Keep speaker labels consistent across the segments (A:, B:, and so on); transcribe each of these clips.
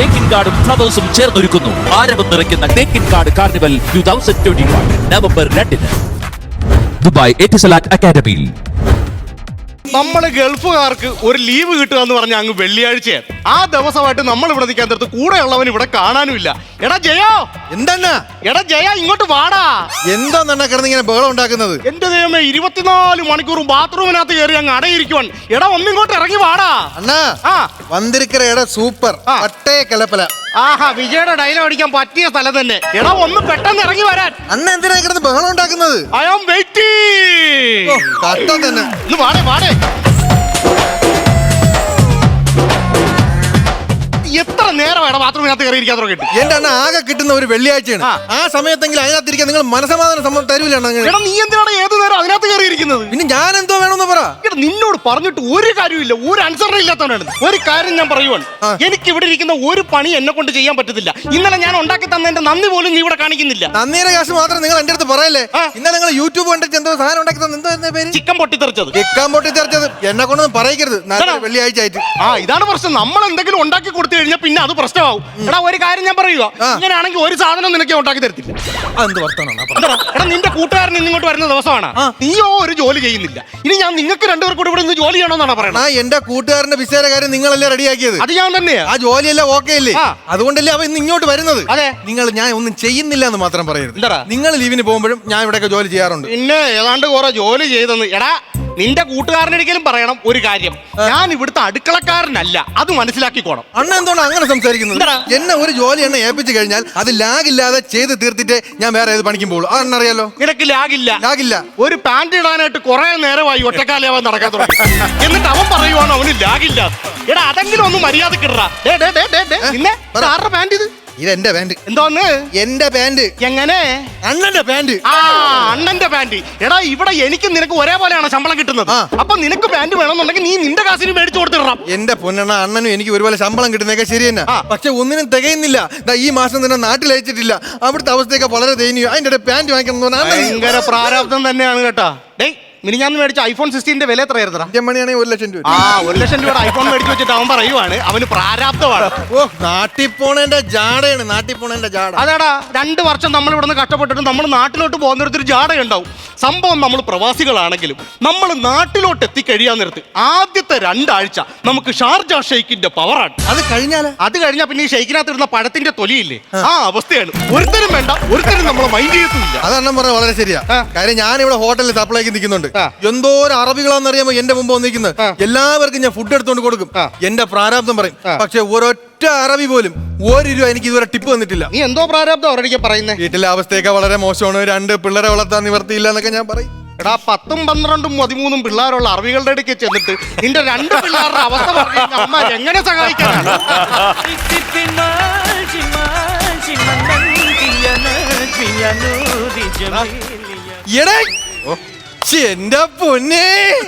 A: തേക്കിൻ കാർഡും ഫ്ലവേഴ്സും ചേർന്നൊരുക്കുന്നു. ആരവം നിറയ്ക്കുന്ന തേക്കിൻ card carnival two thousand twenty one November രണ്ടിന്. ദുബായ് എറ്റിസലാറ്റ് അക്കാദമിയിൽ.
B: നമ്മൾ ഗൾഫുകാർക്ക് ഒരു ലീവ് കിട്ടുക എന്ന് പറഞ്ഞ അങ്ങ് വെള്ളിയാഴ്ചയാണ്. ആ ദിവസമായിട്ട് നമ്മൾ ഇവിടെ നിൽക്കാൻ തീർത്ത് കൂടെയുള്ളവൻ ഇവിടെ കാണാനുമില്ല. എടാ ജയോ!
C: എന്താണ്
B: എടാ ജയ ഇങ്ങോട്ട് വാടാ.
C: എന്താ കിടന്ന് ഇങ്ങനെ ബഹളം ഉണ്ടാക്കുന്നത്?
B: എന്റെ ദൈവമേ ഇരുപത്തിനാല് മണിക്കൂറും ബാത്റൂമിനകത്ത് കയറി അങ്ങ് അടയിരിക്കുവാൻ. എടാ ഒന്നിങ്ങോട്ട് ഇറങ്ങി വാടാ.
C: അണ്ണാ
B: ആ.
C: വந்திരിക്കറയുടെ സൂപ്പർ
B: ആ.
C: പട്ടേ കലപ്പല.
B: ആഹാ വിജയുടെ ഡയലോഗ് അടിക്കാൻ പറ്റിയ സ്ഥലം തന്നെ. എടാ ഒന്ന് പെട്ടെന്ന് ഇറങ്ങി വരാൻ.
C: അണ്ണ എന്തിനാ കിടന്ന് ബഹളം ഉണ്ടാക്കുന്നത്?
B: ഐ ആം വെയിറ്റിംഗ്
C: ഓ, തന്നെ.
B: ഇന്ന് വാടേ വാടേ. എത്ര നേരം നേരമാണ് ബാത്റൂമിനകത്ത് കയറി ഇരിക്കാൻ തുടങ്ങിയിട്ട്
C: എന്റെ അണ്ണ ആകെ കിട്ടുന്ന ഒരു വെള്ളിയാഴ്ചയാണ്.
B: ആ.
C: സമയത്തെങ്കിലും അതിനകത്തിരിക്കാൻ നിങ്ങൾ മനസമാധാനം സമ്മതം തരൂല അണ്ണാ
B: എടാ നീ എന്തിനാണ് ഏത് നേരം അതിനകത്ത് കയറി ഇരിക്കുന്നത്
C: പിന്നെ ഞാൻ എന്തോ വേണമെന്ന് പറ.
B: എടാ നിന്നോട് പറഞ്ഞിട്ട് ഒരു കാര്യമില്ല ഒരു അനുസരണ ഇല്ലാത്തവനാണ് ഒരു കാര്യം ഞാൻ പറയുവാണ്.
C: ആ.
B: എനിക്ക് ഇവിടെ ഇരിക്കുന്ന ഒരു പണി എന്നെ കൊണ്ട് ചെയ്യാൻ പറ്റത്തില്ല. ഇന്നലെ ഞാൻ ഉണ്ടാക്കി തന്നതിന്റെ നന്ദി പോലും നീ ഇവിടെ കാണിക്കുന്നില്ല.
C: നന്ദിയുടെ കാശ് മാത്രം നിങ്ങൾ എന്റെ അടുത്ത് പറയല്ലേ?
B: ആ.
C: ഇന്നലെ നിങ്ങൾ യൂട്യൂബ് കണ്ടിട്ട് എന്തോ സാധനം ഉണ്ടാക്കി തന്നെ. എന്തോ പേര്?
B: ചിക്കൻ പൊട്ടിത്തെറിച്ചത്.
C: ചിക്കൻ പൊട്ടി തെറിച്ചത് എന്നെ കൊണ്ടൊന്നും പറയിക്കരുത് നല്ല
B: എടാ.
C: വെള്ളിയാഴ്ച ആയിട്ട്.
B: ആ ഇതാണ് പ്രശ്നം. നമ്മൾ എന്തെങ്കിലും ഉണ്ടാക്കി കൊടുത്തു കഴിഞ്ഞാൽ പിന്നെ അത് പ്രശ്നമാവും. എടാ ഒരു കാര്യം ഞാൻ പറയുക. ഇങ്ങനെയാണെങ്കിൽ ഒരു സാധനം നിനക്ക് ഉണ്ടാക്കി തരത്തില്ല? എടാ നിന്റെ കൂട്ടുകാരൻ ഇങ്ങോട്ട് വരുന്ന ദിവസമാണ്. നീയോ ഒരു ജോലി ചെയ്യുന്നില്ല. ഇനി ഞാൻ നിങ്ങൾക്ക് രണ്ടുപേർ കൂടെ ഇവിടെ നിന്ന് ജോലി ചെയ്യണമെന്നാണ്
C: പറയുന്നത് എന്റെ കൂട്ടുകാരന്റെ വിശേഷ കാര്യം നിങ്ങളല്ലേ റെഡിയാക്കിയത്.
B: അത് ഞാൻ തന്നെയാ.
C: ആ ജോലിയെല്ലാം ഓക്കെ അല്ലേ. അതുകൊണ്ടല്ലേ അവൻ ഇന്ന് ഇങ്ങോട്ട് വരുന്നത്.
B: അതെ.
C: നിങ്ങൾ ഞാൻ ഒന്നും ചെയ്യുന്നില്ല എന്ന് മാത്രം പറയരുത്. നിങ്ങൾ ലീവിന് പോകുമ്പോഴും ഞാൻ ഇവിടെയൊക്കെ ജോലി ചെയ്യാറുണ്ട്.
B: പിന്നെ ഏതാണ്ട് കുറെ ജോലി ചെയ്തെന്ന്. എടാ നിന്റെ കൂട്ടുകാരനൊരിക്കലും പറയണം ഒരു കാര്യം. ഞാൻ ഇവിടുത്തെ അടുക്കളക്കാരനല്ല. അത് മനസ്സിലാക്കിക്കോണം.
C: അണ്ണ എന്തുകൊണ്ട് അങ്ങനെ സംസാരിക്കുന്നത്? എന്നെ ഒരു ജോലി എന്നെ ഏൽപ്പിച്ചു കഴിഞ്ഞാൽ അത് ലാഗില്ലാതെ ചെയ്ത് തീർത്തിട്ട് ഞാൻ വേറെ ഏത് പണിക്കും പോകുള്ളൂ. അറിയാലോ?
B: നിനക്ക് ലാഗില്ല.
C: ലാഗില്ല.
B: ഒരു പാന്റ് ഇടാനായിട്ട് കുറെ നേരമായി ഒറ്റക്കാലാവാൻ നടക്കാൻ തുടങ്ങി. എന്നിട്ട് അവൻ പറയുവാണ് അവന് ലാഗില്ല. എടാ അതെങ്കിലും ഒന്ന് മര്യാദ ഡേ ഡേ
C: പറ.
B: ആരുടെ പാന്റ് ഇത്?
C: ഇത് പാന്റ് പാന്റ്.
B: എന്തോന്ന്?
C: എന്റെ പാന്റ്.
B: എങ്ങനെ?
C: അണ്ണന്റെ പാന്റ്.
B: ആ അണ്ണന്റെ പാന്റ്. എടാ ഇവിടെ എനിക്ക് നിനക്ക് ഒരേപോലെയാണ് ശമ്പളം കിട്ടുന്നത്.
C: ആ.
B: അപ്പൊ നിനക്ക് പാന്റ് വേണമെന്നുണ്ടെങ്കിൽ നീ നിന്റെ കാശിന് മേടിച്ചു കൊടുത്തിടണം.
C: എന്റെ പൊന്നെണ്ണ അണ്ണനും എനിക്ക് ഒരുപോലെ ശമ്പളം കിട്ടുന്നതൊക്കെ ശരി തന്നെ.
B: ആ.
C: പക്ഷെ ഒന്നിനും തികയുന്നില്ല. ദാ ഈ മാസം തന്നെ നാട്ടിൽ അയച്ചിട്ടില്ല. അവിടുത്തെ അവസ്ഥയൊക്കെ വളരെ ദയനീയം. അതിന്റെ ഇടയിൽ പാന്റ് വാങ്ങിക്കണം എന്ന് പറഞ്ഞാൽ അണ്ണൻ
B: ഭയങ്കര പ്രാരാബ്ദം തന്നെയാണ് കേട്ടോ. ഡേയ് മിനിഞ്ഞാന്ന് മേടിച്ച ഐഫോൺ സിക്സ്റ്റീന്റെ വില എത്രയായിരുന്നു
C: അഞ്ച് മണിയാണെങ്കിൽ ഒരു ലക്ഷം രൂപ.
B: ആ ഒരു ലക്ഷം രൂപയുടെ ഐഫോൺ മേടിച്ച് വെച്ചിട്ട് അവൻ പറയുവാണ് അവന് പ്രാരാബ്ദമാണ്.
C: ഓ നാട്ടിൽ പോണേന്റെ ജാടയാണ് നാട്ടിൽ പോണേന്റെ ജാട.
B: അതാടാ രണ്ട് വർഷം നമ്മൾ ഇവിടുന്ന് കഷ്ടപ്പെട്ടിട്ട് നമ്മൾ നാട്ടിലോട്ട് പോകുന്നിടത്തൊരു ജാടയുണ്ടാവും. സംഭവം നമ്മൾ പ്രവാസികളാണെങ്കിലും നമ്മൾ നാട്ടിലോട്ട് എത്തിക്കഴിയാൻ നേരത്ത് ആദ്യത്തെ രണ്ടാഴ്ച നമുക്ക് ഷാർജ ഷെയ്ക്കിന്റെ പവറാണ്.
C: അത് കഴിഞ്ഞാൽ?
B: അത് കഴിഞ്ഞാൽ പിന്നെ ഈ ഷെയ്ക്കിനകത്ത് ഇടുന്ന പഴത്തിന്റെ തൊലിയില്ലേ? ആ. അവസ്ഥയാണ്. ഒരുത്തരും വേണ്ട ഒരുത്തരും നമ്മളെ മൈൻഡ് ചെയ്യത്തില്ല
C: അതെണ്ണം പറഞ്ഞാൽ പറഞ്ഞ വളരെ ശരിയാ. കാര്യം ഞാൻ ഇവിടെ ഹോട്ടലിൽ സപ്ലൈക്ക് നിൽക്കുന്നുണ്ട്.
B: ആ.
C: ഒരു അറബികളാണെന്നറിയാമോ എന്റെ മുമ്പ് വന്നിരിക്കുന്നത്? എല്ലാവർക്കും ഞാൻ ഫുഡ് എടുത്തുകൊണ്ട് കൊടുക്കും. എന്റെ പ്രാരാബ്ദം പറയും. പക്ഷെ ഒരൊറ്റ അറബി പോലും ഒരു രൂപ എനിക്ക് ഇതുവരെ ടിപ്പ് തന്നിട്ടില്ല
B: നീ എന്തോ പ്രാരാബ്ദം പറയുന്നത് പറയുന്നേ?
C: വീട്ടിലെ അവസ്ഥയൊക്കെ വളരെ മോശമാണ്. രണ്ട് പിള്ളേരെ വളർത്താൻ നിവർത്തിയില്ല എന്നൊക്കെ ഞാൻ പറയും.
B: എടാ പത്തും പന്ത്രണ്ടും പതിമൂന്നും പിള്ളേരുള്ള അറബികളുടെ ഇടയ്ക്ക് ചെന്നിട്ട് നിന്റെ രണ്ട് പിള്ളേരുടെ അവസ്ഥ പറഞ്ഞു അമ്മ എങ്ങനെ സഹായിക്കാനാണ്
C: എടേ! എന്റെ പൊന്നേ.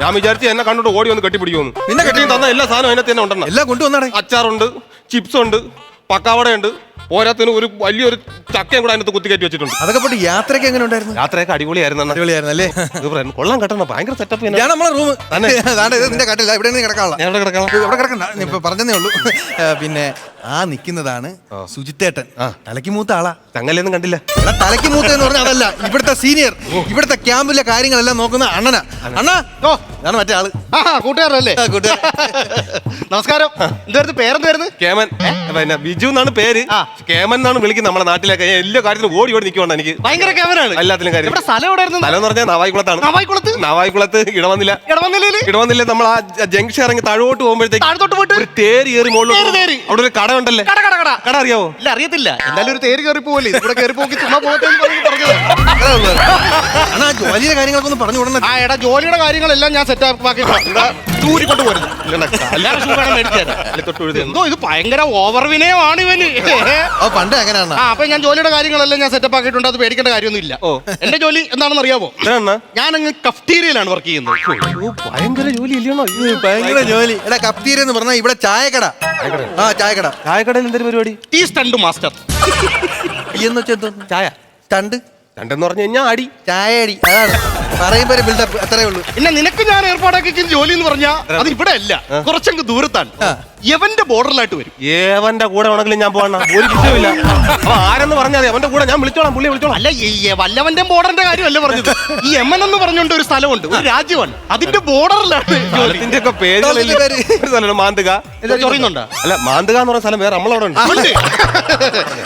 D: ഞാൻ വിചാരിച്ചു എന്നെ കണ്ടിട്ട് ഓടി വന്ന് കെട്ടിപ്പിടിക്കുമെന്ന്.
C: നിന്നെ കെട്ടി-
D: തന്ന എല്ലാ സാധനവും അതിനകത്ത് തന്നെ ഉണ്ടെന്ന്
C: എല്ലാം കൊണ്ടുവന്നാടേ
D: അച്ചാറുണ്ട് ചിപ്സ് ഉണ്ട് പക്കാവടയുണ്ട്. പോരാത്തിന് ഒരു വലിയൊരു ചക്കയും കൂടെ അതിനകത്ത് കുത്തി കയറ്റി വെച്ചിട്ടുണ്ട്.
C: അതൊക്കെ പോട്ട് യാത്രയൊക്കെ എങ്ങനെ ഉണ്ടായിരുന്നു?
D: യാത്രയൊക്കെ അടിപൊളിയായിരുന്നു.
C: അടിപൊളിയായിരുന്നു അല്ലേ?
D: ഇത് പറയാൻ കൊള്ളാൻ കെട്ടണം ഭയങ്കര സെറ്റപ്പ്
C: ഞാൻ നമ്മളെ റൂം
D: തന്നെ?
C: ഇത് നിന്റെ കട്ടില്ല. ഇവിടെ നിന്ന് കിടക്കാനുള്ള.
D: ഞാൻ ഇവിടെ കിടക്കാം
C: ഇവിടെ കിടക്കണ്ട. ഇപ്പൊ പറഞ്ഞതേ ഉള്ളൂ. പിന്നെ ആ നിൽക്കുന്നതാണ് സുജിത്തേട്ടൻ. തലയ്ക്ക് മൂത്ത ആളാ.
D: ചങ്ങലൊന്നും കണ്ടില്ല.
C: തലയ്ക്ക് മൂത്ത എന്ന് പറഞ്ഞാൽ അതല്ല. ഇവിടുത്തെ സീനിയർ ഇവിടുത്തെ ക്യാമ്പിലെ കാര്യങ്ങളെല്ലാം നോക്കുന്ന അണ്ണനാ. അണ്ണാ.
B: ഓ.
C: ഞാൻ മറ്റേ ആൾ.
B: ആ കൂട്ടുകാരല്ലേ?
C: കൂട്ടുകാരൻ.
B: നമസ്കാരം. എന്തായിരുന്നു പേരെന്തായിരുന്നു
D: കേമൻ. പിന്നെ ബിജു എന്നാണ് പേര്.
B: ആ.
D: കേമൻ എന്നാണ് വിളിക്കുന്നത് നമ്മുടെ നാട്ടിലൊക്കെ. ഞാൻ എല്ലാ കാര്യത്തിലും ഓടി ഓടി നിൽക്കുവാണ് എനിക്ക്.
B: ഭയങ്കര കേമനാണ്
D: എല്ലാത്തിലും കാര്യം.
B: ഇവിടെ സ്ഥലം എവിടെ ആയിരുന്നു?
D: സ്ഥലം എന്ന് പറഞ്ഞാൽ നവായിക്കുളത്താണ്.
B: നവായിക്കുളത്ത്?
D: നവായിക്കുളത്ത് ഇടവന്നില്ല
B: ഇടവന്നില്ലേ
D: ഇടവന്നില്ല നമ്മൾ ആ ജംഗ്ഷൻ ഇറങ്ങി താഴോട്ട് പോകുമ്പോഴത്തേക്ക്
B: താഴത്തോട്ട് പോയിട്ട്
D: ഒരു തേര് കയറി
B: തേര്,
D: മുകളിൽ
B: തേര്.
D: അവിടെ ഒരു കട ഉണ്ടല്ലേ
B: കട കട കട.
D: കട അറിയാവോ?
B: ഇല്ല അറിയത്തില്ല. എന്തായാലും ഒരു തേര് കയറി പോവല്ലേ? ഇവിടെ കയറി പോക്കി ചുമ്മാ പോകത്തേന്ന് പറഞ്ഞ് പറഞ്ഞത്.
C: അത്രേ ഉള്ളൂ. അണ്ണാ ജോലിയുടെ കാര്യങ്ങളൊക്കെ ഒന്ന് പറഞ്ഞു വിടണം
B: ആ എടാ ജോലിയുടെ കാര്യങ്ങളെല്ലാം ഞാൻ സെറ്റ് ആക്കി ചൂരിക്കൊണ്ട് പോരുന്നു വേണം മേടിച്ചു തരാം.
D: തൊട്ട് എഴുതി
B: എന്തോ ഇത് ഭയങ്കര ഓവർ വിനയമാണ് ഇവന്.
C: ആ പണ്ട് എങ്ങനെയാണ്
B: ആ അപ്പൊ ഞാൻ ജോലിയുടെ കാര്യങ്ങളെല്ലാം ഞാൻ സെറ്റപ്പ് ആക്കിയിട്ടുണ്ട് അത് പേടിക്കേണ്ട കാര്യമൊന്നുമില്ല.
D: ഓ.
B: എന്റെ ജോലി എന്താണെന്ന് അറിയാമോ
D: എന്നാ
B: ഞാൻ അങ്ങ് കഫ്റ്റീരിയയിലാണ് വർക്ക് ചെയ്യുന്നത്
D: ഭയങ്കര ജോലി ഇല്ലയോ
C: ഭയങ്കര ജോലി. എടാ കപ്തീര എന്ന് പറഞ്ഞാൽ ഇവിടെ ചായക്കട. ആ ചായക്കട.
D: ചായക്കടയിൽ എന്തൊരു പരിപാടി?
B: ടീ സ്റ്റണ്ട് മാസ്റ്റർ
C: എന്ന് വെച്ചാൽ?
D: ചായ.
C: തണ്ട്
D: രണ്ടെന്ന് പറഞ്ഞു കഴിഞ്ഞാൽ അടി.
C: ചായയടി അതാണ്. പറയുമ്പോ ബിൽഡപ്പ് അത്രേ ഉള്ളൂ.
B: പിന്നെ നിനക്ക് ഞാൻ ഏർപ്പാടാക്കി ജോലി എന്ന് പറഞ്ഞാൽ അത്. ഇവിടെ അല്ല കുറച്ചങ്ങ് ദൂരത്താണ്.
C: ആ.
B: എവന്റെ ബോർഡറിലായിട്ട് വരും.
D: ഏവന്റെ കൂടെ വേണമെങ്കിലും ഞാൻ പോകണം ഒരു വിഷയമില്ല അപ്പൊ ആരെന്ന് പറഞ്ഞാൽ മതി അവന്റെ കൂടെ ഞാൻ വിളിച്ചോളാം പുള്ളി വിളിച്ചോളാം.
B: അല്ല ഈ വല്ലവന്റെ ബോർഡറിന്റെ കാര്യമല്ല പറഞ്ഞത്? ഈ എം എൻ എന്ന് പറഞ്ഞുകൊണ്ട് ഒരു സ്ഥലമുണ്ട് ഒരു രാജ്യമാണ്. അതിന്റെ ബോർഡറിലാണ് ജോലി.
D: ഒക്കെ പേരുകളില്ല ഒരു സ്ഥലമാണ് മാന്തുക.
B: എന്താ ചൊറിയുന്നുണ്ടോ?
D: അല്ല മാന്തുക എന്ന് പറഞ്ഞ സ്ഥലം വേറെ നമ്മളവിടെ ഉണ്ട്.
B: ഉണ്ട്.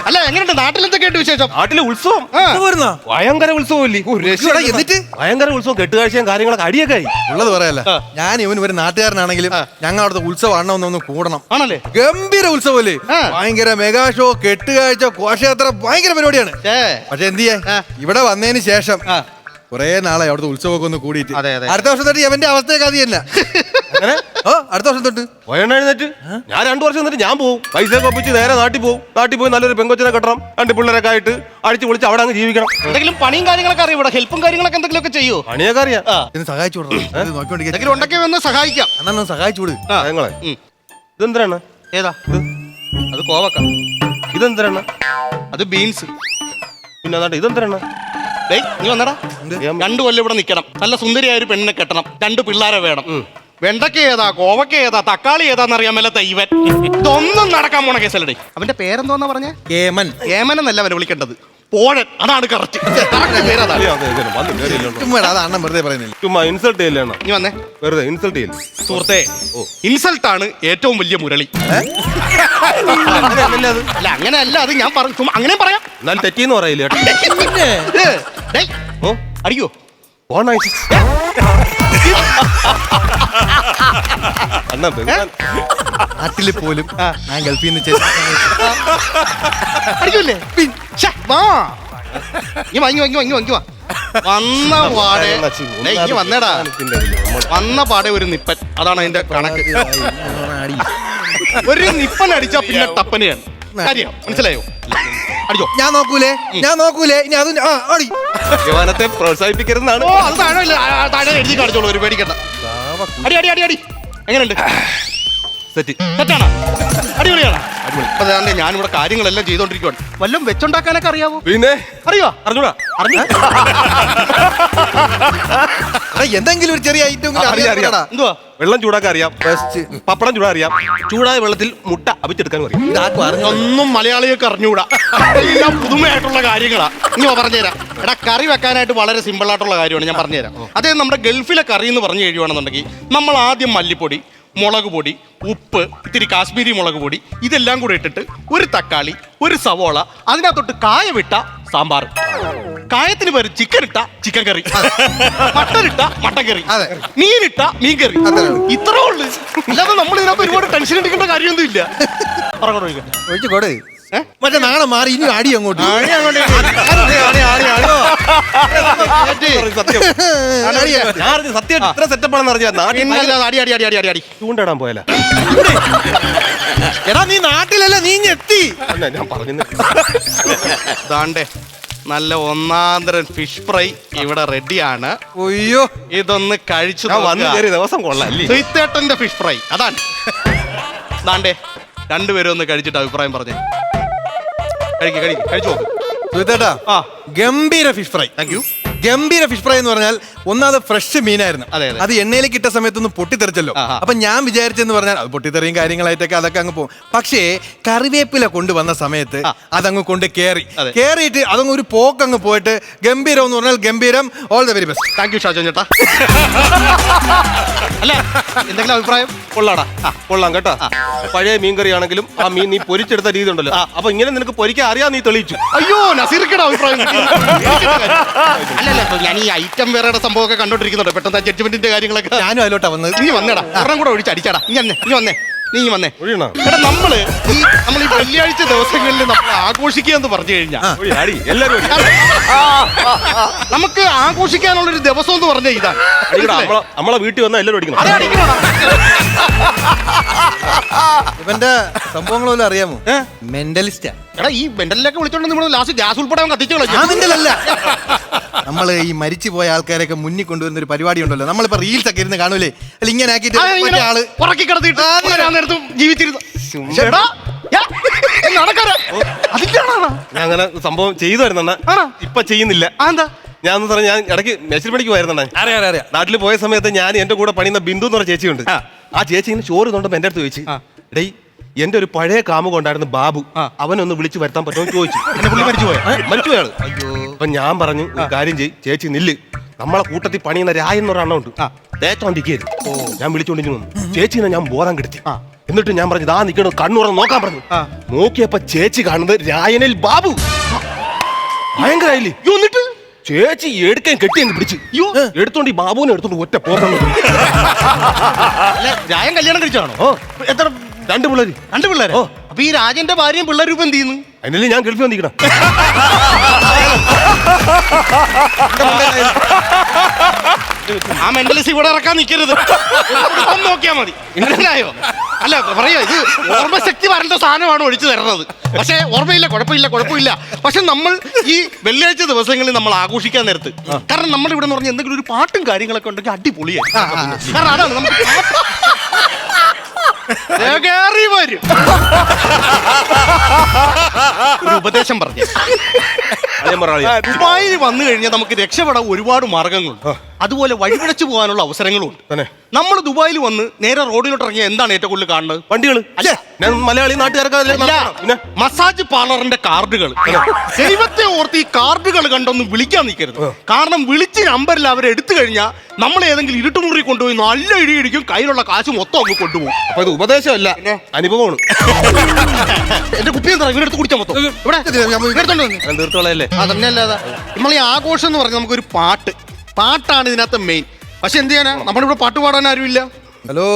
B: അല്ല എങ്ങനെയുണ്ട്? നാട്ടിലെന്തൊക്കെയായിട്ട് വിശേഷം?
D: നാട്ടിലെ ഉത്സവം. ഭയങ്കര ഉത്സവം ഇല്ലേ
C: ഇവിടെ എന്നിട്ട്?
D: ഭയങ്കര ഉത്സവം കെട്ടുകാഴ്ചയും കാര്യങ്ങളൊക്കെ അടിയൊക്കെ ആയി.
C: ഉള്ളത് പറയല്ല. ഞാൻ ഇവൻ ഒരു നാട്ടുകാരനാണെങ്കിലും ഞങ്ങൾ അവിടുത്തെ ഉത്സവം അണ്ണൊന്നൊന്ന് കൂടണം.
B: ആണല്ലേ?
C: ഗംഭീര ഉത്സവം
B: അല്ലേ
C: ഭയങ്കര മെഗാ ഷോ കെട്ടുകാഴ്ച ഘോഷയാത്ര ഭയങ്കര പരിപാടിയാണ്. പക്ഷെ എന്ത്
B: ചെയ്യാ?
C: ഇവിടെ വന്നതിന് ശേഷം കൊറേ നാളെ അവിടുത്തെ ഉത്സവമൊക്കെ ഒന്ന് കൂടിയിട്ട്. അടുത്ത വർഷം തൊട്ട് എവന്റെ അവസ്ഥയൊക്കെ അത് തന്നെ
D: അങ്ങനെ?
C: ഓ അടുത്ത വർഷം തൊട്ട്.
D: വയനാട് എഴുന്നേറ്റ്. ഞാൻ രണ്ടു വർഷം എന്നിട്ട് ഞാൻ പോകും പൈസ ഒപ്പിച്ച് നേരെ നാട്ടിൽ പോകും നാട്ടിൽ പോയി നല്ലൊരു പെങ്കൊച്ചിനെ കെട്ടണം. രണ്ട് പിള്ളേരൊക്കെ ആയിട്ട് അടിച്ച് പൊളിച്ച് അവിടെ അങ്ങ് ജീവിക്കണം.
B: എന്തെങ്കിലും പണിയും കാര്യങ്ങളൊക്കെ അറിയാം? ഇവിടെ ഹെൽപ്പും കാര്യങ്ങളൊക്കെ എന്തെങ്കിലുമൊക്കെ ചെയ്യോ?
D: പണിയൊക്കെ അറിയാം.
C: സഹായിച്ചു
B: എന്തെങ്കിലും ഉണ്ടെങ്കിൽ വന്ന് സഹായിക്കാം.
C: അണ്ണൻ സഹായിച്ചു വിട്
D: ഇതെന്തിനാണ്?
B: ഏതാ? അത് കോവക്ക.
D: ഇതെന്തിനാണ്
B: അത് ബീൻസ്.
D: പിന്നെ അതാണ്ട് ഇതെന്തരണ?
B: ഡേയ് നീ വന്നടാ. രണ്ടു കൊല്ലം ഇവിടെ നിൽക്കണം നല്ല സുന്ദരിയായ ഒരു പെണ്ണിനെ കെട്ടണം. രണ്ട് പിള്ളേരെ വേണം. വെണ്ടക്ക ഏതാ? കോവക്ക ഏതാ? തക്കാളി ഏതാന്ന് അറിയാൻ മേലെ തൈവൻ ഇതൊന്നും നടക്കാൻ പോണ കേസല്ലേ അവന്റെ പേരെന്തോന്നാ പറഞ്ഞേ?
C: കേമൻ
B: ഏമനെന്നല്ല അവനെ വിളിക്കേണ്ടത്. പോഴൻ അതാണ് കറക്റ്റ്
C: അതാണ് വെറുതെ പറയുന്നില്ല
D: ചുമ്മാ ഇൻസൾട്ട്?
B: നീ വന്നേ.
D: വെറുതെ ഇൻസൾട്ട് ചെയ്യല്ലേ?
B: സുഹൃത്തെ ഇൻസൾട്ട് ആണ് ഏറ്റവും വലിയ മുരളി. അല്ല അങ്ങനെ അല്ല അത് ഞാൻ പറഞ്ഞു ചുമ്മാ അങ്ങനെ പറയാം.
D: എന്നാലും തെറ്റിന്ന് പറയില്ല കേട്ടോ ഓ.
B: അടിയോ
D: പോണ അണ്ണാ ബഹുമാൻ
C: നാട്ടിൽ പോലും ഞാൻ ഗൾഫിൽ നിന്ന് ചെയ്ത
B: അടിക്കൂലേ ശ്ശെ, വാ. ഇങ്ങ് വാ ഇങ്ങ് വാ ഇങ്ങ് വാ ഇങ്ങ് വാ ഇങ്ങ് വാ. വന്ന പാടെ. ഡേയ്, ഇങ്ങ് വന്നേടാ. വന്ന പാടെ ഒരു നിപ്പൻ. അതാണ് അതിന്റെ കണക്ക്. ഒരു നിപ്പൻ അടിച്ചാ പിന്നെ ടപ്പനെയാണ് കാര്യം മനസ്സിലായോ? അടിച്ചോ.
C: ഞാൻ നോക്കൂലേ? ഞാൻ നോക്കൂലേ? ഇനി അത് ആ അടി.
D: യവാനത്തെ പ്രോത്സാഹിപ്പിക്കരുതെന്നാണ്
B: ഓ അത് താഴെ ഇല്ല, ആ, താഴെ എഴുതി കാണിച്ചോളൂ. ഒരു പേടിക്കണ്ട. അടി അടി അടി അടി. എങ്ങനെയുണ്ട്?
D: സെറ്റ്.
B: സെറ്റാണോ അടിപൊളിയാണോ? അടിപൊളി. അപ്പൊ ദാണ്ടെ ഞാനിവിടെ കാര്യങ്ങളെല്ലാം ചെയ്തോണ്ടിരിക്കുവാണ്. വല്ലതും വെച്ചുണ്ടാക്കാനൊക്കെ അറിയാവോ?
D: പിന്നെ?
B: അറിയോ?
D: അറിഞ്ഞൂടാ.
B: അറിഞ്ഞു.
C: എന്തെങ്കിലും ഒരു ചെറിയ ഐറ്റം
D: അറിയാം, അറിയാം.
B: എന്തുവാ
D: വെള്ളം ചൂടാക്കാൻ അറിയാം.
C: ഫസ്റ്റ്
D: പപ്പടം ചൂടാ അറിയാം. ചൂടായ വെള്ളത്തിൽ മുട്ട അവിച്ചെടുക്കാൻ അറിയാം
B: ഒന്നും മലയാളികൾക്ക് അറിഞ്ഞുകൂടാ. എല്ലാം പുതുമയായിട്ടുള്ള കാര്യങ്ങളാ. ഇനി പറഞ്ഞുതരാം. എടാ കറി വെക്കാനായിട്ട് വളരെ സിമ്പിൾ ആയിട്ടുള്ള കാര്യമാണ് ഞാൻ പറഞ്ഞുതരാം. അതായത് നമ്മുടെ ഗൾഫിലെ കറി എന്ന് പറഞ്ഞു കഴിയുവാണെന്നുണ്ടെങ്കിൽ നമ്മൾ ആദ്യം മല്ലിപ്പൊടി മുളക് പൊടി ഉപ്പ് ഇത്തിരി കാശ്മീരി മുളക് പൊടി ഇതെല്ലാം കൂടി ഇട്ടിട്ട് ഒരു തക്കാളി ഒരു സവോള അതിനകത്തൊട്ട് കായ വിട്ട സാമ്പാർ കായത്തിന് പേര് ചിക്കൻ ഇട്ട ചിക്കൻ കറി മട്ടൻ ഇട്ട മട്ടൻ കറി
C: അതെ.
B: മീനിട്ട മീൻ കറി
C: അത്രേ ഉള്ളൂ.
B: ഇത്രേ ഉള്ളു നമ്മൾ ഇതിനകത്ത് ഒരുപാട് ടെൻഷൻ എടുക്കേണ്ട കാര്യമൊന്നും ഇല്ല ഒഴിക്കട്ടെ.
C: ഒഴിച്ചു കൊടു
B: ഏ?
C: മറ്റേ നാളെ മാറി ഇനി ആടി അങ്ങോട്ട്
B: ആടി അങ്ങോട്ട് ആടി, ആടി, ആടി.
D: സത്യം. ഞാൻ അറിഞ്ഞു സത്യം ഇത്ര സെറ്റപ്പ് ആണെന്ന് അറിയാം നാട്ടിൽ
B: പിന്നല്ലാതെ അടി അടി അടി അടി അടി അടി.
D: ചൂണ്ടിടാൻ പോയല്ല?
C: എടാ നീ നാട്ടിലല്ല? നീ എത്തി.
D: ഞാൻ പറഞ്ഞു
B: ദാണ്ടേ നല്ല ഒന്നാന്തരം ഫിഷ് ഫ്രൈ ഇവിടെ റെഡിയാണ്
C: അയ്യോ.
B: ഇതൊന്ന് കഴിച്ചു
D: ഞാൻ വന്നു കയറിയ ദിവസം കൊള്ളാം
B: ഫിഷ് ഫ്രൈ അതാണ്. ദാണ്ടേ രണ്ടുപേരും ഒന്ന് കഴിച്ചിട്ട് അഭിപ്രായം പറഞ്ഞു. കഴിക്ക് കഴിക്ക് കഴിച്ചു നോക്ക്.
C: സുഹൃത്തേട്ടാ
B: ആ.
C: ഗംഭീര ഫിഷ് ഫ്രൈ
B: താങ്ക് യു
C: ഗംഭീര ഫിഷ് ഫ്രൈ എന്ന് പറഞ്ഞാൽ ഒന്നാമത് ഫ്രഷ് മീനായിരുന്നു.
B: അതെ, അതെ.
C: അത് എണ്ണയിലേക്ക് ഇട്ട സമയത്തൊന്നും പൊട്ടിത്തെറിച്ചല്ലോ.
B: ആഹാ.
C: അപ്പൊ ഞാൻ വിചാരിച്ചെന്ന് പറഞ്ഞാൽ അത് പൊട്ടിത്തെറിയും കാര്യങ്ങളായിട്ടൊക്കെ അതൊക്കെ അങ്ങ് പോകും. പക്ഷേ കറിവേപ്പില കൊണ്ടുവന്ന സമയത്ത്
B: ആ.
C: അതങ്ങ് കൊണ്ട് കയറി
B: അതെ.
C: കേറിയിട്ട് അതങ്ങ് ഒരു പോക്ക് അങ്ങ് പോയിട്ട് ഗംഭീരം എന്ന് പറഞ്ഞാൽ ഗംഭീരം all the very best
B: thank you Shajon ചേട്ടാ. അല്ല എന്തെങ്കിലും അഭിപ്രായം?
D: കൊള്ളാടാ. കൊള്ളാം കേട്ടോ. പഴയ മീൻ കറി ആണെങ്കിലും ആ മീൻ നീ പൊരിച്ചെടുത്ത രീതി ഉണ്ടല്ലോ. അപ്പൊ ഇങ്ങനെ നിനക്ക് പൊരിക്കാൻ അറിയാൻ നീ തെളിയിച്ചു.
B: അയ്യോ നസീർക്കട അഭിപ്രായം. ഇപ്പൊ ഞാൻ ഈ ഐറ്റം വേറെ സംഭവമൊക്കെ കണ്ടോണ്ടിരിക്കുന്നുണ്ട്. പെട്ടെന്ന് ജഡ്ജ്മെന്റിന്റെ കാര്യങ്ങളൊക്കെ
C: ഞാനും അതിലോട്ടാ വന്നത്.
B: നീ വന്നേടാ. ഒരെണ്ണം കൂടെ ഒഴിച്ച് അടിച്ചാടാ. നീ വന്നേ നീ വന്നേ നീ വന്നേ. എടാ നമ്മൾ ഈ നമ്മൾ ഈ വെള്ളിയാഴ്ച ദിവസങ്ങളിൽ നമ്മൾ ആഘോഷിക്കുക എന്ന് പറഞ്ഞു കഴിഞ്ഞാൽ
D: എല്ലാരും.
B: നമുക്ക് ആഘോഷിക്കാനുള്ള ഒരു ദിവസം എന്ന് പറഞ്ഞ ഇതാണ്
D: നമ്മളെ നമ്മളെ വീട്ടിൽ വന്നാൽ എല്ലാവരും അടിക്കണം?
C: ഇവന്റെ സംഭവങ്ങളെല്ലാം അറിയാമോ? മെന്റലിസ്റ്റാ
B: എടാ ഈ ബെൻഡലിലൊക്കെ വിളിച്ചോണ്ട് നമ്മൾ ലാസ്റ്റ് ഗ്യാസ് ഉൾപ്പെടെ അവൻ കത്തിച്ചു കളഞ്ഞു.
C: നമ്മൾ ഈ മരിച്ചു പോയ ആൾക്കാരൊക്കെ മുന്നിൽ കൊണ്ടുവരുന്ന ഒരു പരിപാടി ഉണ്ടല്ലോ. നമ്മളിപ്പോ റീൽസ് ഒക്കെ ഇരുന്ന് കാണൂലേ? അല്ല ഇങ്ങനെ ആക്കിയിട്ട് മറ്റേ ആൾ
B: ഉറക്കി കിടത്തിയിട്ട് അങ്ങനെ ആ നേരത്ത് ജീവിച്ചിരുന്നു. എടാ, യാ, നടക്കാരാ. അതിന്റെ
D: ഞാൻ അങ്ങനെ സംഭവം ചെയ്തു വരുന്ന
B: ആണോ?
D: ഇപ്പൊ ചെയ്യുന്നില്ല.
B: ആ, എന്താ?
D: ഞാൻ എന്ന് പറഞ്ഞാൽ ഞാൻ ഇടയ്ക്ക് മെച്ചിൽ പണിക്ക് പോയിരുന്ന
C: അറിയാം അറിയാം
D: നാട്ടിൽ പോയ സമയത്ത് ഞാൻ എന്റെ കൂടെ പണിയുന്ന ബിന്ദു എന്ന് പറഞ്ഞ ചേച്ചിയുണ്ട്. ആ. ചേച്ചി ഇങ്ങനെ ചോറ് തൊണ്ടപ്പോ എന്റെ അടുത്ത് ചോദിച്ചു ഡേയ് എന്റെ ഒരു പഴയ കാമുക ഉണ്ടായിരുന്നു ബാബു. അവനൊന്ന് വിളിച്ചു വരുത്താൻ പറ്റുമോ ചോദിച്ചു.
B: എന്നെ പുള്ളി മരിച്ചു പോയോ?
D: മരിച്ചു പോയാൾ അപ്പൊ ഞാൻ പറഞ്ഞു ഒരു കാര്യം ചെയ് ചേച്ചി നില്ല്. നമ്മളെ കൂട്ടത്തിൽ പണിയുന്ന രായ എന്നൊരു അണ്ണ ഉണ്ട്
B: ആ.
D: തേച്ചോണ്ടിരിക്കരുത് ഞാൻ വിളിച്ചോണ്ടിരിക്കുന്നു വന്നു. ചേച്ചിനെ ഞാൻ ബോധം കെടുത്തി.
B: ആ.
D: എന്നിട്ട് ഞാൻ പറഞ്ഞു ദാ നിൽക്കണം കണ്ണുറന്ന് നോക്കാൻ പറഞ്ഞു. നോക്കിയപ്പോ ചേച്ചി കാണുന്നത് രായനിൽ ബാബു. ഭയങ്കരായില്ലേ?
B: എന്നിട്ട്?
D: ചേച്ചി എടുക്കാൻ കെട്ടി എന്ന് പിടിച്ച്. എടുത്തോണ്ട് ഈ ബാബുവിനെ എടുത്തോണ്ട് ഒറ്റ പോകാൻ
B: അല്ല കല്യാണം കഴിച്ചാണോ എത്ര
D: രണ്ട് പിള്ളേര്.
B: രണ്ട് പിള്ളേര്?
D: ഓ.
B: അപ്പൊ ഈ രാജന്റെ ഭാര്യയും പിള്ളേരും ഇപ്പൊ എന്ത് ചെയ്യുന്നു?
D: അതിനല്ലേ ഞാൻ ഗൾഫിൽ വന്നിരിക്കണം.
B: ആ മെന്റലിസ്റ്റ് ഇവിടെ ഇറക്കാൻ നിൽക്കരുത് ഒന്ന് നോക്കിയാ മതി. മനസ്സിലായോ അല്ല പറയാ ഇത് ഓർമ്മശക്തി വരേണ്ട സാധനമാണ് ഒഴിച്ചു തരുന്നത്. പക്ഷേ ഓർമ്മയില്ല കുഴപ്പമില്ല കുഴപ്പമില്ല. പക്ഷെ നമ്മൾ ഈ വെള്ളിയാഴ്ച ദിവസങ്ങളിൽ നമ്മൾ ആഘോഷിക്കാൻ നേരത്ത് കാരണം നമ്മൾ ഇവിടെ പറഞ്ഞ പറഞ്ഞാൽ എന്തെങ്കിലും ഒരു പാട്ടും കാര്യങ്ങളൊക്കെ ഉണ്ടെങ്കിൽ അടിപൊളിയായി കാരണം അതാണ് നമുക്ക് ദേ കേറി വരും. ഒരു ഉപദേശം പറഞ്ഞു.
D: അതേ
B: ദുബായിൽ വന്നു കഴിഞ്ഞാൽ നമുക്ക് രക്ഷപ്പെടാൻ ഒരുപാട് മാർഗങ്ങളുണ്ട്. അതുപോലെ വഴിപിഴച്ചു പോകാനുള്ള അവസരങ്ങളും ഉണ്ട്
D: തന്നെ.
B: നമ്മൾ ദുബായിൽ വന്ന് നേരെ റോഡിലോട്ട് ഇറങ്ങിയ എന്താണ് ഏറ്റവും കൂടുതൽ കാണുന്നത്?
D: വണ്ടികൾ
B: അല്ല.
D: ഞാൻ മലയാളി നാട്ടുകാർക്ക്
B: മസാജ് പാർലറിന്റെ കാർഡുകൾ ദൈവത്തെ ഓർത്ത് ഈ കാർഡുകൾ കണ്ടൊന്നും വിളിക്കാൻ നിൽക്കരുത് കാരണം വിളിച്ച് നമ്പറിൽ അവരെ എടുത്തു കഴിഞ്ഞാൽ നമ്മൾ ഏതെങ്കിലും ഇരുട്ടുമുറി കൊണ്ടുപോയി നല്ല ഇടി ഇടിക്കും കയ്യിലുള്ള കാശ് മൊത്തം അങ്ങ് കൊണ്ടുപോകും.
D: അപ്പൊ ഇത് ഉപദേശമല്ല. അനുഭവമാണ്.
B: എന്റെ കുപ്പി എന്താ? ഇവിടെ. എടുത്ത് കുടിച്ചാൽ മൊത്തം ഇവിടെ
D: തീർത്തോളല്ലേ
B: അതന്നെ അല്ലാതെ നമ്മൾ ഈ ആഘോഷം എന്ന് പറഞ്ഞാൽ നമുക്കൊരു പാട്ട്. പാട്ടാണ് ഇതിനകത്ത് മെയിൻ പക്ഷെ എന്ത് ചെയ്യാനാ? നമ്മളിവിടെ പാട്ട് പാടാൻ ആരുമില്ല.
C: ഹലോ.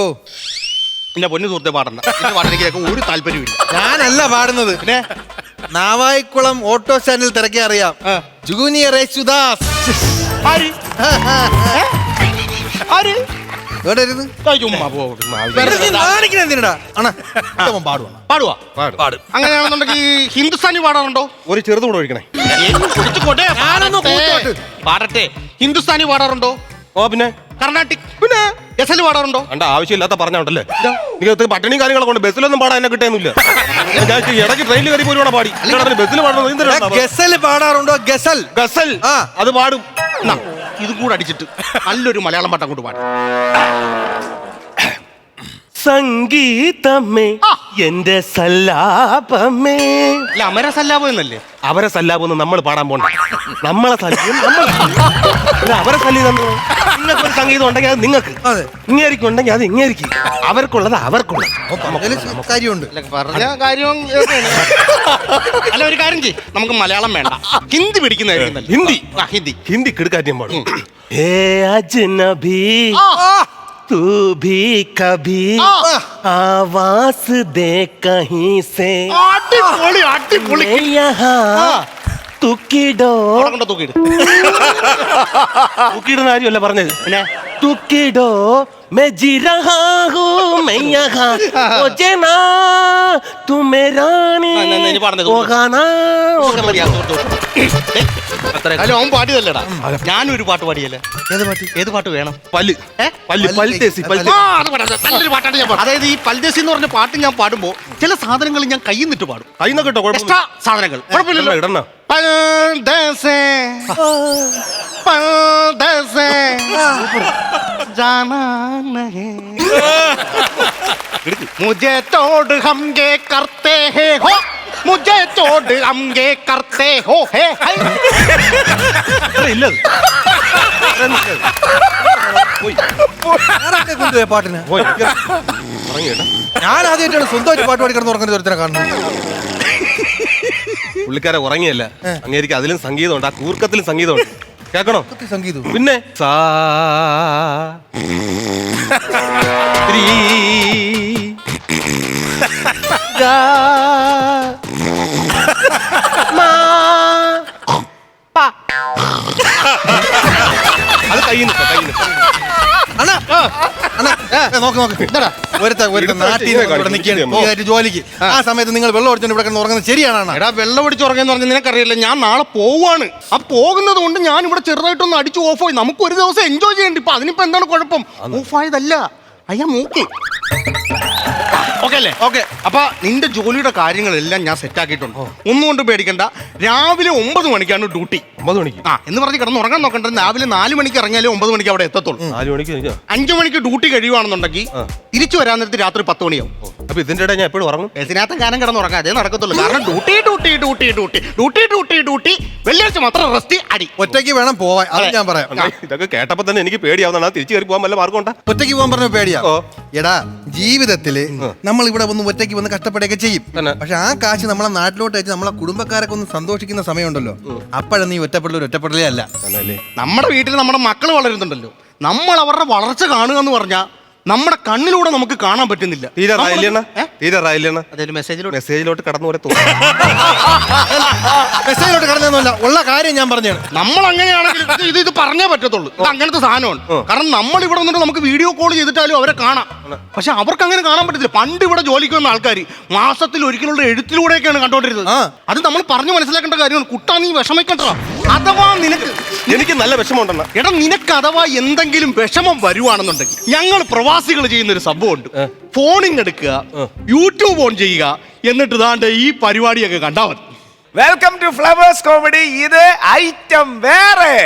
B: എന്റെ പൊന്നു സുഹൃത്തെ പാടണ്ട. എന്റെ കേൾക്കാൻ ഒരു താല്പര്യമില്ല
C: ഞാനല്ല പാടുന്നത്.
B: പിന്നെ?
C: നാവായിക്കുളം ഓട്ടോ സ്റ്റാൻഡിൽ തിരക്കി അറിയാം. ജൂനിയർ യേശുദാസ്
B: ആര്? ആര്?
C: ഇരുന്ന് കാണിക്കണ അണ. പാടുവാ.
D: പാടും.
B: അങ്ങനെയാണെന്നുണ്ടെങ്കിൽ ഹിന്ദുസ്ഥാനി പാടാറുണ്ടോ?
D: ഒരു ചെറുത് കൂടെ ഒഴിക്കണേ.
C: ഞാനൊന്ന്
B: പാടട്ടെ.
C: കൂട്ടോട്ട്.
B: പാടട്ടെ. ഹിന്ദുസ്ഥാനി പാടാറുണ്ടോ?
D: ഓ പിന്നെ?
B: കർണാട്ടിക്. പിന്നെ? ഗസൽ പാടാറുണ്ടോ?
D: കണ്ട ആവശ്യമില്ലാത്ത പറഞ്ഞോണ്ടല്ലേ? നിങ്ങൾക്ക് പട്ടിണിയും കാര്യങ്ങളൊക്കെ കൊണ്ട് ബസ്സിലൊന്നും പാടാൻ എന്നെ കിട്ടുന്നില്ല ഞാൻ ഈ ഇടയ്ക്ക് ട്രെയിനിൽ കയറി പോലും പാടി. ബസ്സിൽ
C: ഗസൽ പാടാറുണ്ടോ? ഗസൽ.
D: ഗസൽ.
C: ആ.
D: അത് പാടും.
B: എന്നാ, ഇതും കൂടെ അടിച്ചിട്ട് നല്ലൊരു മലയാളം പാട്ട് അങ്ങോട്ട് പാടും
D: സംഗീതമേ
B: ആ.
D: എന്റെ സല്ലാപമേ.
B: അല്ല അമര സല്ലാപം എന്നല്ലേ?
D: അവരെ സല്ലാപം നമ്മൾ പാടാൻ പോണ്ട. നമ്മളെ സല്യം നമ്മൾ അവരെ സല്യം നിങ്ങൾക്ക് ഒരു സംഗീതം ഉണ്ടെങ്കിൽ അത് നിങ്ങൾക്ക്.
C: അതെ.
D: ഇങ്ങേരിക്കും ഉണ്ടെങ്കിൽ അത് ഇങ്ങേരിക്കും. അവർക്കുള്ളത് അവർക്കുള്ള
C: അതിൽ കാര്യമുണ്ട്.
B: അല്ല പറഞ്ഞ കാര്യം? അല്ല ഒരു കാര്യം ചെയ്യ്. നമുക്ക് മലയാളം വേണ്ട. ഹിന്ദി പിടിക്കുന്നതായിരിക്കും നല്ലത്.
D: ഹിന്ദി.
B: ആ ഹിന്ദി.
D: ഹിന്ദി കിടക്കാറ്റിയം പാടും. ഏ അജ്നബി.
B: ആ,
D: तू भी कभी
B: ആ.
D: आवाज दे कहीं से
B: അടിപൊളി അടിപൊളി
D: मैं यहाँ
B: ആ.
D: തുക്കിടോ
B: അവിടെ കൊണ്ട് തൂക്കിയിട്
D: തുക്കിടുന്ന കാര്യമല്ല പറഞ്ഞത്
B: പിന്നെ
D: തുക്കിടോ मैं जी रहा हूँ मैं यहाँ मुझे ना तू मेरा
B: ആ, എന്നാ, എന്നാ, ഇനി പാടുന്നത്
D: ओ गाना ओ
B: ഇവിടെ മതി, ആ സുഹൃത്ത് കൊടുത്തു. ഏയ്, അല്ല അവൻ പാടിയതല്ലടാ ഞാനൊരു പാട്ട് പാടിയല്ലേ
C: ഏത് പാട്ട്
B: ഏത് പാട്ട് വേണം
D: പല്ല്
B: ഏ?
D: പല്ല് പൽത്തേസി
B: ആ,
D: പൽത്തേസി
B: അത് പാടാം. നല്ലൊരു പാട്ടാണ് ഞാൻ പാടും അതായത് ഈ പൽദേശി എന്ന് പറഞ്ഞ പാട്ട് ഞാൻ പാടുമ്പോ ചില സാധനങ്ങൾ ഞാൻ കയ്യിൽ നിന്നിട്ട് പാടും
D: കൈന്ന് കേട്ടോ
B: എക്സ്ട്രാ സാധനങ്ങൾ കുഴപ്പമില്ലല്ലോ
D: ഇടണ
B: പൽദേശേ പൽദേശേ जाना नहीं मुझे तोड़ हम ये करते हैं हो मुझे तोड़ हम ये करते हो है है
D: ഇല്ലത്
C: ആരൊക്കെ കൊണ്ടുപോയ പാട്ടിന്
D: പോയി ഇറങ്ങി കേട്ടോ
C: ഞാൻ ആദ്യമായിട്ടാണ് സ്വന്തമായിട്ട് പാട്ട് പാടി കിടന്ന് ഉറങ്ങുന്ന ഒരുത്തനെ കാണുന്നത്
D: പുള്ളിക്കാരെ ഉറങ്ങിയല്ല. അങ്ങേരിക്ക് അതിലും സംഗീതമുണ്ട് ആ കൂർക്കത്തിലും സംഗീതമുണ്ട്.
C: കേക്കണോ സംഗീതം.
D: പിന്നെ സാ. ഗാ,
C: നോക്ക് നോക്ക്.
B: എന്താടാ?
C: ഒരുത്ത നാട്ടിൽ ജോലിക്ക്. ആ. സമയത്ത് നിങ്ങൾ വെള്ളം അടിച്ചോണ്ട് ഇവിടെ കിടന്ന് ഉറങ്ങുന്നത് ശരിയാണ്.
B: എടാ വെള്ളം ഓടിച്ചു ഉറങ്ങുന്ന പറഞ്ഞ നിനക്കറിയില്ല ഞാൻ നാളെ പോവാണ്. ആ പോകുന്നത് കൊണ്ട് ഞാൻ ഇവിടെ ചെറുതായിട്ടൊന്ന് അടിച്ച് ആയി. നമുക്ക് ഒരു ദിവസം എൻജോയ് ചെയ്യണ്ട. ഇപ്പൊ അതിനിപ്പോ എന്താണ് കുഴപ്പം? ഓഫ് ഓഫായതല്ല അയ്യാ മൂക്ക്. ഓക്കെ അല്ലേ
D: ഓക്കെ.
B: അപ്പൊ നിന്റെ ജോലിയുടെ കാര്യങ്ങളെല്ലാം ഞാൻ സെറ്റ് ആക്കിയിട്ടുണ്ട്. ഒന്നും കൊണ്ട് പേടിക്കണ്ട. രാവിലെ ഒമ്പത് മണിക്കാണ് ഡ്യൂട്ടി.
D: ഒമ്പത് മണിക്ക്.
B: ആ എന്ന് പറഞ്ഞ് കിടന്ന് ഉറങ്ങാൻ നോക്കണ്ട. രാവിലെ നാല് മണിക്ക് ഇറങ്ങിയാലേ ഒമ്പത് മണിക്ക് അവിടെ എത്തത്തുള്ളൂ.
D: നാല് മണിക്ക് എനിക്ക്
B: അഞ്ചു മണിക്ക് ഡ്യൂട്ടി കഴിയുവാണെന്നുണ്ടെങ്കിൽ തിരിച്ചു വരാൻ നേരത്ത് രാത്രി പത്ത് മണിയാവും.
D: അപ്പൊ ഇതിന്റെ ഇടയിൽ ഞാൻ എപ്പോഴും ഉറങ്ങും?
B: ബസ്സിനകത്ത് കാരണം കിടന്ന് ഉറങ്ങാം അതേ നടക്കത്തുള്ളൂ. കാരണം duty duty duty duty. Duty duty duty. വെള്ളിയാഴ്ച മാത്രം റെസ്റ്റ് അടി.
C: ഒറ്റയ്ക്ക് വേണം പോവാൻ. അത് ഞാൻ പറയാം.
D: ഇതൊക്കെ കേട്ടപ്പോ തന്നെ എനിക്ക് പേടിയാവുന്നതാണ്. തിരിച്ചു കയറി പോകാൻ വല്ല മാർഗം ഉണ്ടാ
C: ഒറ്റയ്ക്ക് പോകാൻ പറഞ്ഞ പേടിയാ. എടാ ജീവിതത്തിൽ നമ്മൾ ഇവിടെ വന്ന് ഒറ്റയ്ക്ക് വന്ന് കഷ്ടപ്പെടുകയൊക്കെ ചെയ്യും. പക്ഷെ ആ കാശ് നമ്മളെ നാട്ടിലോട്ട് അയച്ച് നമ്മളെ കുടുംബക്കാരൊക്കെ ഒന്ന് സന്തോഷിക്കുന്ന സമയമുണ്ടല്ലോ. അപ്പോഴും നീ ഒറ്റപ്പെടൽ ഒരു ഒറ്റപ്പെടലേ അല്ല.
B: നമ്മുടെ വീട്ടിൽ നമ്മുടെ മക്കൾ വളരുന്നുണ്ടല്ലോ. നമ്മൾ അവരുടെ വളർച്ച കാണുക എന്ന് പറഞ്ഞാൽ നമ്മുടെ കണ്ണിലൂടെ നമുക്ക് കാണാൻ പറ്റുന്നില്ല.
D: തീരെ
B: ഏ?
D: തീരെ
B: അതൊരു മെസ്സേജിലൂടെ
D: മെസ്സേജിലോട്ട് കടന്നു പോലെ തോന്നുന്നു
C: മെസ്സേജിലോട്ട് കടന്നൊന്നുമല്ല. ഉള്ള കാര്യം ഞാൻ പറഞ്ഞാണ്.
B: നമ്മൾ അങ്ങനെയാണെങ്കിൽ ഇത് ഇത് ഇത് പറഞ്ഞേ പറ്റത്തുള്ളൂ. ഇത് അങ്ങനത്തെ സാധനമാണ്. കാരണം നമ്മൾ ഇവിടെ വന്നിട്ട് നമുക്ക് വീഡിയോ കോൾ ചെയ്തിട്ടാലും അവരെ കാണാം. പക്ഷെ അവർക്ക് അങ്ങനെ കാണാൻ പറ്റത്തില്ല. പണ്ട് ഇവിടെ ജോലിക്ക് വന്ന ആൾക്കാർ മാസത്തിൽ ഒരിക്കലുള്ള എഴുത്തിലൂടെയൊക്കെയാണ് കണ്ടോണ്ടിരുന്നത്
C: ആ.
B: അത് നമ്മൾ പറഞ്ഞു മനസ്സിലാക്കേണ്ട കാര്യമാണ്. കുട്ടാ നീ വിഷമിക്കണ്ട. അഥവാ നിനക്ക്
D: എനിക്ക് നല്ല വിഷമമുണ്ടെന്ന്.
B: എടാ നിനക്ക് അഥവാ എന്തെങ്കിലും വിഷമം വരുവാണെന്നുണ്ടെങ്കിൽ ഞങ്ങൾ പ്രവാസികൾ ചെയ്യുന്ന ഒരു സംഭവമുണ്ട് ഫോണിങ് എടുക്കുക യൂട്യൂബ് ഓൺ ചെയ്യുക എന്നിട്ട് ദാണ്ട് ഈ പരിപാടിയൊക്കെ കണ്ടാൽ മതി.
E: വെൽക്കം ടു ഫ്ലവേഴ്സ് കോമഡി ഇത് ഐറ്റം വേറെ.